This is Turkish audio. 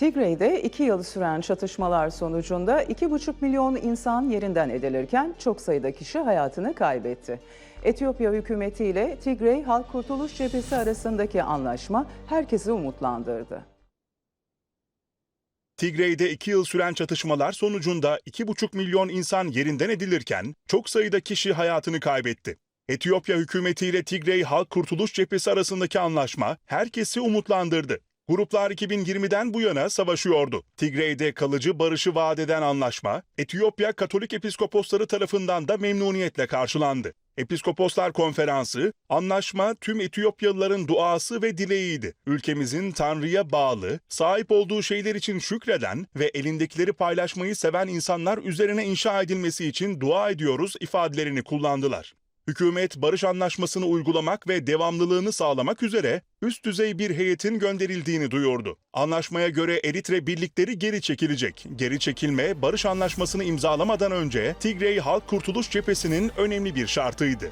Tigrey'de iki yıl süren çatışmalar sonucunda 2,5 milyon insan yerinden edilirken çok sayıda kişi hayatını kaybetti. Etiyopya hükümeti ile Tigrey Halk Kurtuluş Cephesi arasındaki anlaşma herkesi umutlandırdı. Tigrey'de iki yıl süren çatışmalar sonucunda 2,5 milyon insan yerinden edilirken çok sayıda kişi hayatını kaybetti. Etiyopya hükümetiyle Tigrey Halk Kurtuluş Cephesi arasındaki anlaşma herkesi umutlandırdı. Gruplar 2020'den bu yana savaşıyordu. Tigrey'de kalıcı barışı vaat eden anlaşma, Etiyopya Katolik Episkoposları tarafından da memnuniyetle karşılandı. Episkoposlar Konferansı, anlaşma tüm Etiyopyalıların duası ve dileğiydi. Ülkemizin Tanrı'ya bağlı, sahip olduğu şeyler için şükreden ve elindekileri paylaşmayı seven insanlar üzerine inşa edilmesi için dua ediyoruz ifadelerini kullandılar. Hükümet barış anlaşmasını uygulamak ve devamlılığını sağlamak üzere üst düzey bir heyetin gönderildiğini duyurdu. Anlaşmaya göre Eritre birlikleri geri çekilecek. Geri çekilme barış anlaşmasını imzalamadan önce Tigrey Halk Kurtuluş Cephesi'nin önemli bir şartıydı.